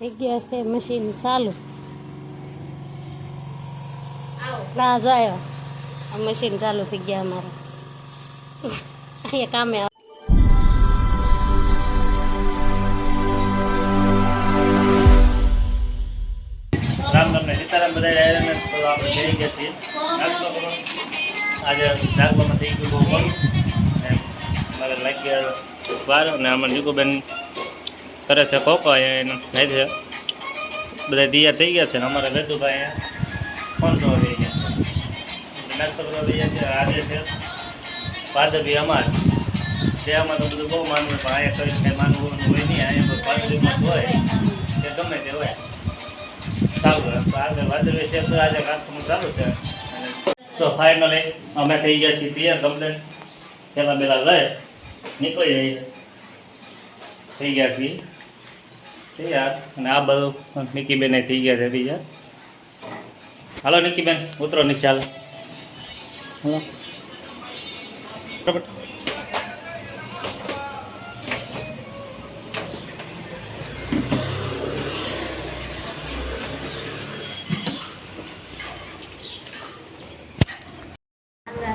જગ્યા છે મશીન ચાલુ. ના જાય આ મશીન ચાલુ થઈ ગયા અમારે. અહીંયા કામે ગયા આજે નાગવામાં થઈ ગયું બહુ મોડું અને મારે લાગી ગયા વાર અને આમાં જીગુબેન કરે છે, કોકો અહીંયા થાય છે. બધા તૈયાર થઈ ગયા છે ને અમારે વેદુભાઈ અહીંયા. ફોન જોવા થઈ ગયા. નાસ્તો કરવા થઈ છે આજે છે. પાદવી અમાર. તેમાં તો બધું બહુ માનવું પણ અહીંયા કરી કંઈ માનવું હોય નહીં, અહીંયા તો પાદવીમાં હોય તે ગમે તે હોય. ચાલુ છે, તો આજે કામનું ચાલુ છે. તો ફાઇનલી અમે થઈ ગયા છીએ તૈયાર કમ્પ્લેટ પેલા પેલા લઈ, નીકળી જઈએ. થઈ ગયા છીએ. તૈયાર અને આ બધું નિકીબેન થઈ ગયા છે બીજા. હાલો નિકીબેન, ઉતરો નીચે ચાલો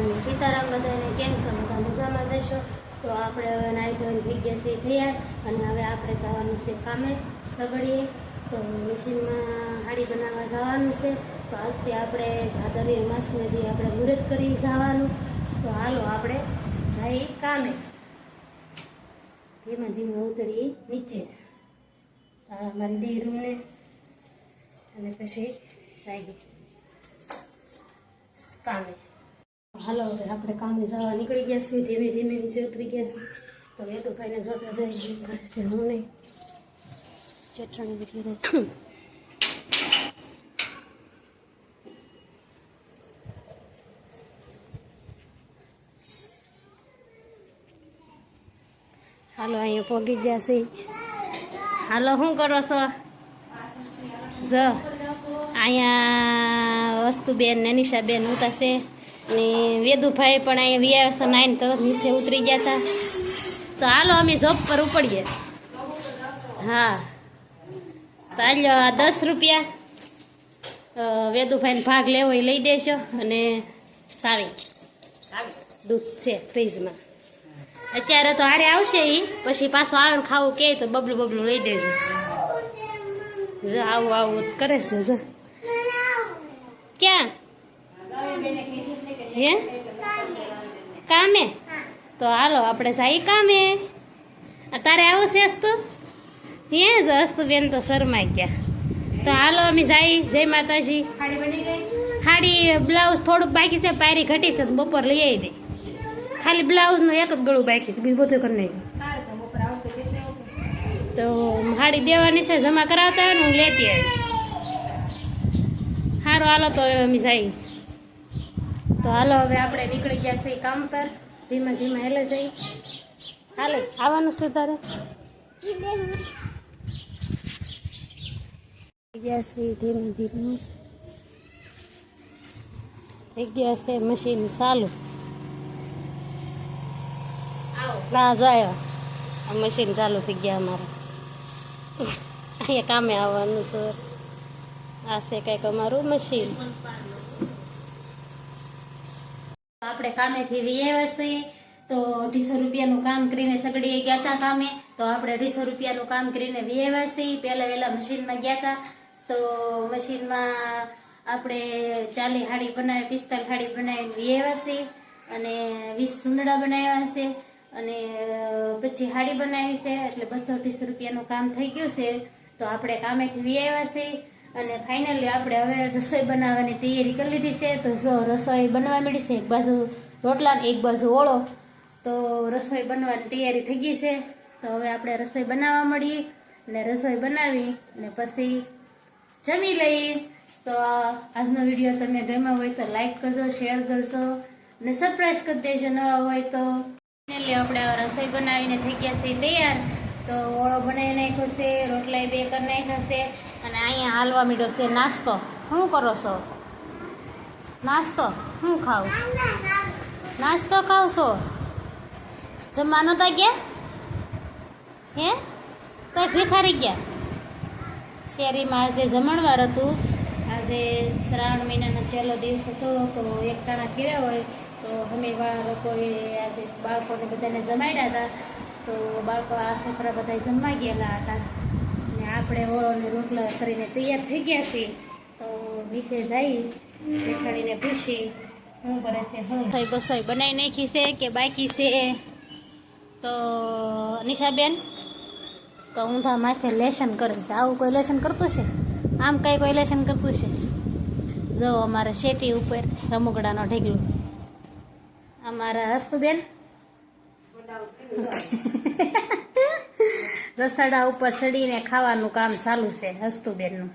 ને સીતારામ બધાને કેમ છો? મજામાં દેશો તો આપણે હવે નાઈ ધોઈને થઈ ગયા છીએ તૈયાર અને હવે આપણે જવાનું છે કામે. સગડીએ, તો મશીનમાં હાડી બનાવવા જવાનું છે. તો આજથી આપણે ભાદરવી માસને દી આપણે મુહૂર્ત કરી જવાનું. તો હાલો આપણે જઈ કામે. ધીમે ધીમે ઉતરી નીચે. મારી દઈ રૂમને. અને પછી સાઈ કામે. હાલો હવે આપણે કામે જવા નીકળી ગયા છીએ. ધીમે ધીમે નીચે ઉતરી ગયા છીએ. તો એ તો ભાઈને જોતા જઈ કરે છે, હું નહીં. ચટણી બધી રહે હાલો, અહીંયા પગી છે. હાલો, શું કરો છો? જ, અહીંયા વસ્તુબેન ને નિશાબેન ઉતા છે. ને વેદુભાઈ પણ અહીંયા વિયાસન આવીને તરત નીચે ઉતરી ગયા હતા. તો હાલો, અમે જોબ પર ઉપડીએ. હા. ચાલ્યો આ દસ રૂપિયા. વેદુભાઈને ભાગ લેવો એ લઈ દેજો અને સારી. દૂધ છે ફ્રીજમાં. અત્યારે તો હારે આવશે એ પછી પાછો આવે ને ખાવું કે તો બબલું બબલું લઈ દેજો. જો આવું આવું કરે છે જો. ક્યાં? હે? કામે? તો હાલો આપણે સાઈ કામે. તારે આવું છે અસ્તુ હે જ અસ્તુબેન તો શરમાઈ ગયા. તો હાલો અમે જાય જય માતાજી. સાડી બ્લાઉઝ થોડુંક બાકી છે પાયરી ઘટી છે બપોર લઈ આવી દે. ખાલી બ્લાઉઝનું એક જ ગળું બાકી છે બીજું બધું કરી નાખ્યું. તો હાડી દેવાની છે જમા કરાવતા હોય ને હું લેતી આવી સારું હાલો તો હવે અમે જાય તો હાલો હવે આપણે નીકળી ગયા છીએ કામ પર. ધીમે ધીમે હેલે જઈ. હાલે આવવાનું છે તારે? ગયા છે ધીમે ધીમે. થઈ ગયા છે મશીન ચાલુ. ના જાય. આ મશીન ચાલુ થઈ ગયા અમારે. અહીંયા કામે આવવાનું છે. આ છે કંઈક અમારું મશીન આપણે કામેથી વીએ છીએ તો અઢીસો રૂપિયાનું કામ કરીને સગડીએ ગયા હતા કામે. તો આપણે અઢીસો રૂપિયાનું કામ કરીને વીએ છીએ પહેલાં વહેલા મશીનમાં ગયા હતા તો મશીનમાં આપણે ચાલી હાડી બનાવી પિસ્તાલીસ હાડી બનાવીને વીએ છે અને વીસ સુંદડા બનાવ્યા છે અને પછી હાડી બનાવી છે એટલે બસો અઢીસો રૂપિયાનું કામ થઈ ગયું છે. તો આપણે કામેથી વી આવ્યા છીએ અને ફાઇનલી આપણે હવે રસોઈ બનાવવાની તૈયારી કરી લીધી છે. તો જો રસોઈ બનવા મળી છે, એક બાજુ રોટલા એક બાજુ ઓળો. તો રસોઈ બનવાની તૈયારી થઈ ગઈ છે. તો હવે આપણે રસોઈ બનાવવા મળીએ અને રસોઈ બનાવી અને પછી જમી લઈએ. તો આજનો વીડિયો તમને ગમ્યો હોય તો લાઈક કરજો શેર કરજો અને સરપ્રાઈઝ કરી દેજો નવા હોય તો. ફાઇનલી આપણે રસોઈ બનાવીને થઈ ગયા છે તૈયાર. તો ઓળો બનાવી નાખ્યો છે, રોટલાય બે કરી નાખ્યો છે અને અહીંયા હાલવા મીડો છે નાસ્તો. શું કરો છો? નાસ્તો? શું ખાવ? નાસ્તો ખાવ છો? જમવાનો તો ગયા હે? તો ભીખારી ગયા શેરીમાં આજે જમણવાર હતું. આજે શ્રાવણ મહિનાનો છેલ્લો દિવસ હતો, તો એક ટાણા કર્યા હોય, તો અમે લોકોએ આજે બાળકોને બધાને જમાડ્યા હતા. તો બાળકો આ છોકરા બધા જમવા ગયેલા હતા. ને આપણે ઓળોને રોટલા કરીને તૈયાર થઈ ગયા છીએ. તો વિશે જઈ બેઠાડીને પૂછી, શું કરે છે થઈ બસોય બનાવી નાખી છે કે બાકી છે? તો નિશાબેન? તો ઊંધા માથે લેશન કરે છે આવું કોઈ લેશન કરતું છે? આમ કંઈ કોઈ લેશન કરતું છે? જો અમારા શેટી ઉપર રમકડાનો ઢેગલો. અમારા હસ્તુબેન? રસોડા ઉપર સડીને ખાવાનું કામ ચાલુ છે હસ્તુબેનનું.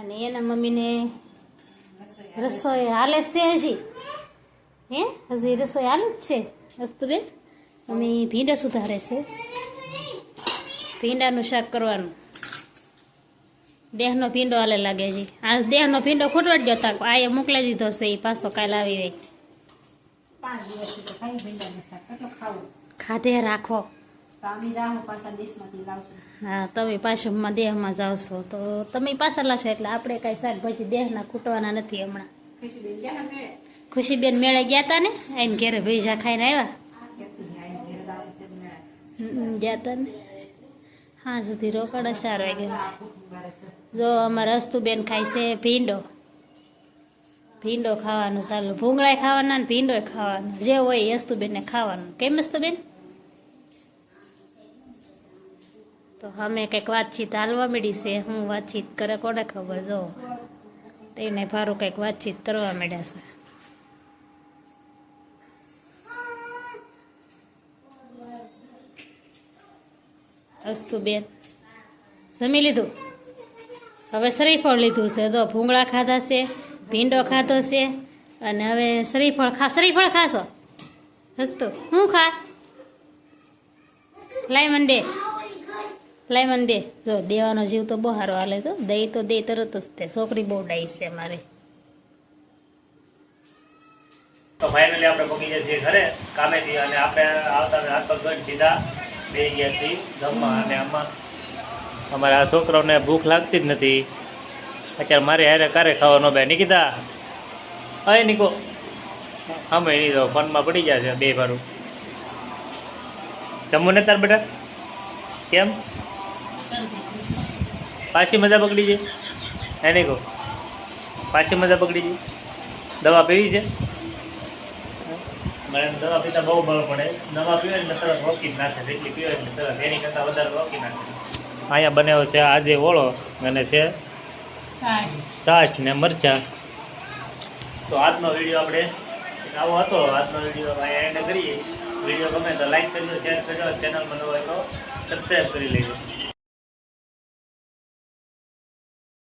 અને એના મમ્મીને રસોઈ હાલે છે હજી? હે? હજી રસોઈ હાલે જ છે હસ્તુબેન? મમ્મી ભીંડો સુધારે છે. ભીંડાનું શાક કરવાનું. દેહનો ભીંડો હાલે લાગે છે. આ દેહનો ભીંડો ખૂટવાડી ગયો તા આ એ મોકલાઈ દીધો છે એ પાછો કાલે આવી રહી ખાધે રાખો. પાછા હા તમે પાછળમાં દેહમાં જાવશો તો તમે પાછળ લાવશો એટલે આપણે કાંઈ શાકભાજી દેહના ખૂટવાના નથી હમણાં. ખુશીબેન મેળે? ગયા તા ને? આઈને ઘેરે ભેજા ખાઈને આવ્યા? ગયા તા ને? હા, સુધી રોકડ ચાર વાગે. જો અમારા હસ્તુબેન ખાય છે ભીંડો. ભીંડો ખાવાનું ચાલુ. ભૂંગળાય ખાવાના ને ભીંડોય ખાવાનો. જે હોય હસ્તુબેનને ખાવાનું. કેમ બેન તો અમે કંઈક વાતચીત હાલવા મળી છે. હું વાતચીત કરે કોને ખબર? જો. તેને ભારું કંઈક વાતચીત કરવા માંડ્યા છે. હસ્તુબેન જમી લીધું? હવે શ્રીફળ લીધું છે. તો ભૂંગળા ખાધા છે, ભીંડો ખાધો છે, અને હવે શ્રીફળ ખા શ્રીફળ ખાશો? હસતું હું ખા? લાય મન દે. લાય દે. જો દેવાનો જીવ તો બહુ સારો હાલે તો દહીં તો દે તરત જ તે છોકરી બહુ ડાઈ છે મારી. તો ફાઇનલી આપણે પગી જઈએ ઘરે. કામેથી અને આપણે આવતા હાથ પગ સીધા. બે ગયા છીએ, જમવા અને આમાં અમારા છોકરાઓને ભૂખ લાગતી જ નથી. અત્યારે મારે હારે કારે ખાવાનો બે. નિકિતા? અય નિકો. અમે નહીં તો ફોનમાં પડી ગયા છે બે ભારું. જમવું ને તાર બેટા? કેમ? પાછી મજા પકડી છે? હે કહો પાછી મજા પકડી છે? દવા પીવી છે? મને દવા પીતા બહુ બળ પડે. દવા પીવે એટલે તરત રોકી જ નાખે. જેટલી પીવે એટલે તરત. એની કરતાં વધારે રોકી નાખે. અહીંયા બનાવ્યો છે આજે ઓળો અને છે છાશ. ને મરચાં. તો આજનો વીડિયો આપણે આવો હતો. આજનો વીડિયો અહીંયા એન્ડ કરીએ. વીડિયો ગમે તો લાઈક કરજો શેર કરજો. ચેનલ નવો હોય તો સબસ્ક્રાઈબ કરી લેજો.